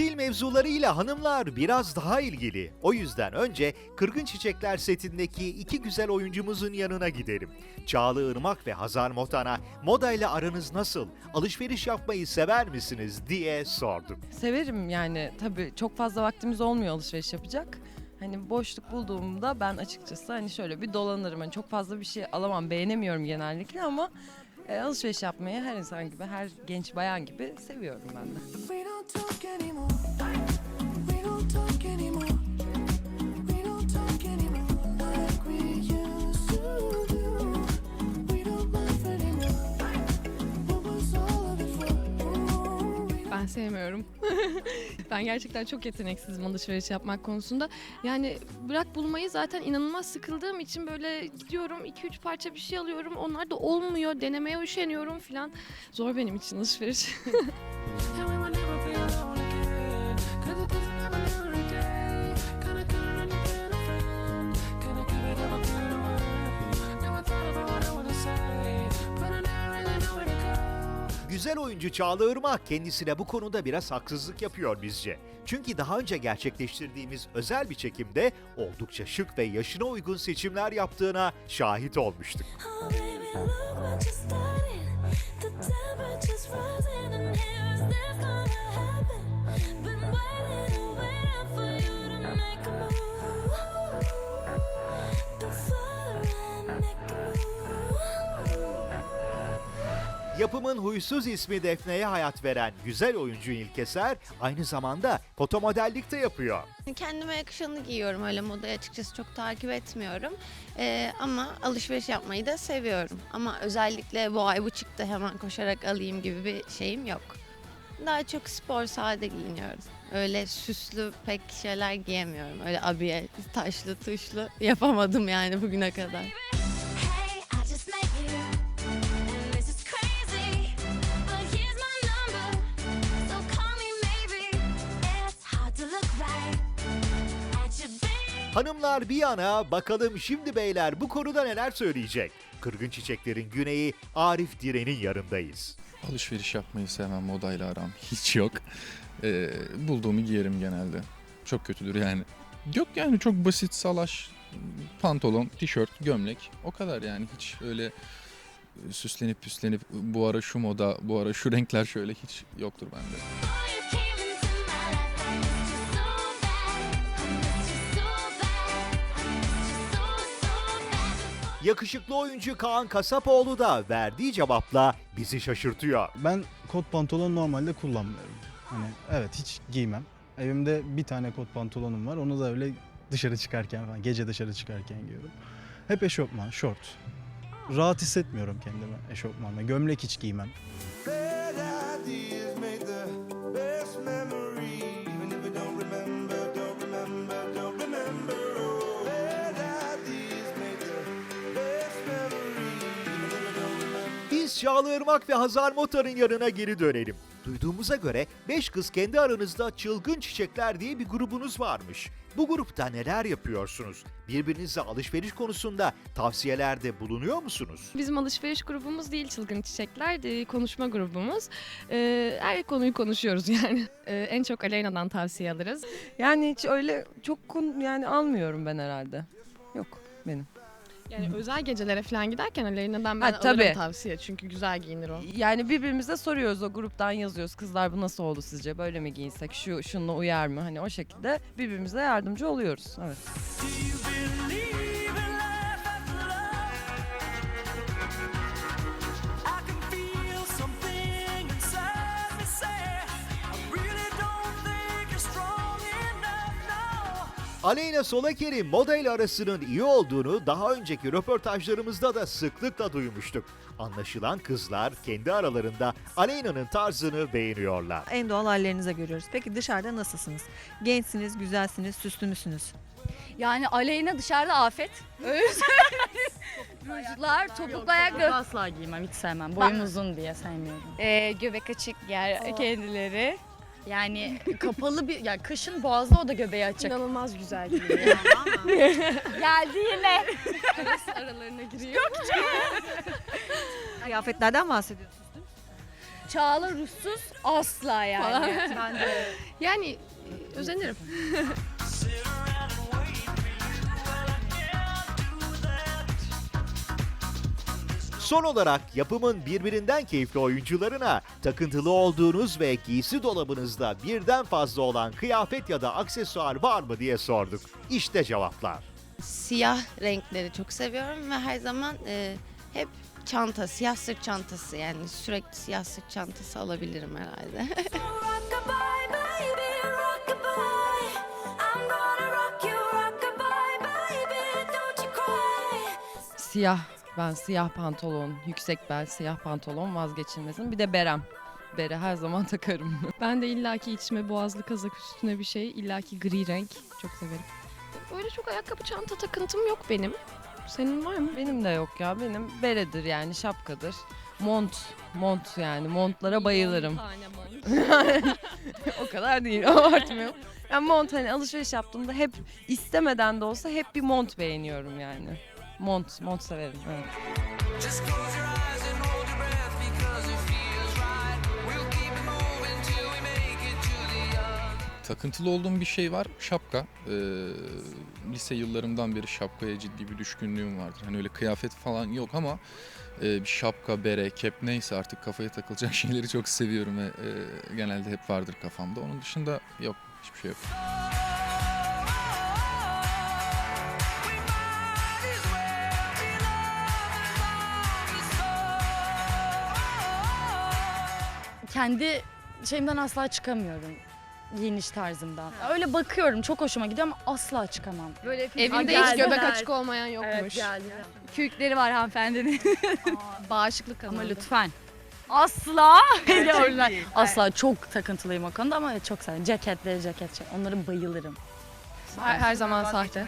Stil mevzularıyla hanımlar biraz daha ilgili. O yüzden önce Kırgın Çiçekler setindeki iki güzel oyuncumuzun yanına gidelim. Çağlı Irmak ve Hazar Motan'a modayla aranız nasıl, alışveriş yapmayı sever misiniz diye sordum. Severim yani tabii çok fazla vaktimiz olmuyor alışveriş yapacak. Hani boşluk bulduğumda ben açıkçası hani şöyle bir dolanırım. Hani çok fazla bir şey alamam, beğenemiyorum genellikle ama e, alışveriş yapmayı her insan gibi, her genç bayan gibi seviyorum ben de. we don't talk anymore, we don't talk anymore, sevmiyorum. ben gerçekten çok yeteneksizim alışveriş yapmak konusunda. Yani bırak bulmayı zaten inanılmaz sıkıldığım için böyle gidiyorum 2-3 parça bir şey alıyorum. Onlar da olmuyor. Denemeye üşeniyorum falan. Zor benim için alışveriş. Güzel oyuncu Çağla Irmak kendisine bu konuda biraz haksızlık yapıyor bizce. Çünkü daha önce gerçekleştirdiğimiz özel bir çekimde oldukça şık ve yaşına uygun seçimler yaptığına şahit olmuştuk. Oh baby, look what you started. The Yapımın huysuz ismi Defne'ye hayat veren güzel oyuncu İlkeser aynı zamanda fotomodellik de yapıyor. Kendime yakışanı giyiyorum öyle modayı açıkçası çok takip etmiyorum. Ee, ama alışveriş yapmayı da seviyorum. Ama özellikle bu ay bu çıktı hemen koşarak alayım gibi bir şeyim yok. Daha çok spor sade giyiniyorum. Öyle süslü pek şeyler giyemiyorum. Öyle abiye taşlı tuşlu yapamadım yani bugüne kadar. Hanımlar bir yana bakalım şimdi beyler bu konuda neler söyleyecek. Kırgın Çiçeklerin güneyi Arif Diren'in yanındayız. Alışveriş yapmayı sevmem, modayla aram hiç yok. Ee, bulduğumu giyerim genelde. Çok kötüdür yani. Yok yani çok basit salaş pantolon, tişört, gömlek o kadar yani hiç öyle e, süslenip püslenip bu ara şu moda, bu ara şu renkler şöyle hiç yoktur bende. Yakışıklı oyuncu Kaan Kasapoğlu da verdiği cevapla bizi şaşırtıyor. Ben kot pantolon normalde kullanmıyorum. Hani evet hiç giymem. Evimde bir tane kot pantolonum var. Onu da öyle dışarı çıkarken falan, gece dışarı çıkarken giyiyorum. Hep eşofman, şort. Rahat hissetmiyorum kendimi eşofmanla. Gömlek hiç giymem. Bad Çağla Irmak ve Hazar Motar'ın yanına geri dönelim. Duyduğumuza göre 5 kız kendi aranızda Çılgın Çiçekler diye bir grubunuz varmış. Bu grupta neler yapıyorsunuz? Birbirinize alışveriş konusunda tavsiyelerde bulunuyor musunuz? Bizim alışveriş grubumuz değil Çılgın Çiçekler, de konuşma grubumuz. Ee, her konuyu konuşuyoruz yani. Ee, en çok Aleyna'dan tavsiye alırız. Yani hiç öyle çok konu yani almıyorum ben herhalde. Yok benim. Yani özel gecelere falan giderken Aleyna'dan ben Ha, tabii. alırım tavsiye çünkü güzel giyinir o. Yani birbirimize soruyoruz o gruptan yazıyoruz. Kızlar bu nasıl oldu sizce? Böyle mi giyinsek? Şu şununla uyar mı? Hani o şekilde birbirimize yardımcı oluyoruz. Evet. Do you Aleyna Solaker'in moda ile arasının iyi olduğunu daha önceki röportajlarımızda da sıklıkla duymuştuk. Anlaşılan kızlar kendi aralarında Aleyna'nın tarzını beğeniyorlar. En doğal hallerinize görüyoruz. Peki dışarıda nasılsınız? Gençsiniz, güzelsiniz, süslü müsünüz? Yani Aleyna dışarıda afet. Öyle Rujlar, topuklu ayakkabı. Asla giymem, hiç sevmem. Boyum uzun diye sevmiyorum. Ee, göbek açık yer kendileri. Yani kapalı bir, ya kışın boğazda o da göbeği açık. İnanılmaz güzel giyiniyor. Geldi yine. aralarına giriyor. Kıyafetlerden bahsediyorsunuz. Çağla ruhsuz asla yani. Falan. Ben de Yani e, özenirim. Son olarak yapımın birbirinden keyifli oyuncularına takıntılı olduğunuz ve giysi dolabınızda birden fazla olan kıyafet ya da aksesuar var mı diye sorduk. İşte cevaplar. Siyah renkleri çok seviyorum ve her zaman e, hep çanta, siyah sırt çantası yani sürekli siyah sırt çantası alabilirim herhalde. Siyah. Ben siyah pantolon, yüksek bel siyah pantolon vazgeçilmezim. Bir de berem. Bere her zaman takarım. Ben de illaki içime boğazlı kazak üstüne bir şey. illaki gri renk. Çok severim. Öyle çok ayakkabı çanta takıntım yok benim. Senin var mı? Benim de yok ya. Benim beredir yani şapkadır. Mont. Mont yani. Montlara bayılırım. o kadar değil abartmıyorum. Yani mont hani alışveriş yaptığımda hep istemeden de olsa hep bir mont beğeniyorum yani. Mont, mont severim. Evet. Takıntılı olduğum bir şey var. Şapka. Ee, lise yıllarımdan beri şapkaya ciddi bir düşkünlüğüm vardır. Hani öyle kıyafet falan yok ama e, bir şapka, bere, kep neyse artık kafaya takılacak şeyleri çok seviyorum ve e, genelde hep vardır kafamda. Onun dışında yok. Hiçbir şey yok. Kendi şeyimden asla çıkamıyorum. Giyiniş tarzımdan. Öyle bakıyorum çok hoşuma gidiyor ama asla çıkamam. Böyle Evinde hiç göbek açık olmayan yokmuş. Kürkleri var hanımefendinin. Bağışıklık Ama lütfen. Asla. Öyle. Asla çok takıntılıyım o konuda ama çok severim. Ceketleri ceket. Onları bayılırım. Her, her zaman sahte.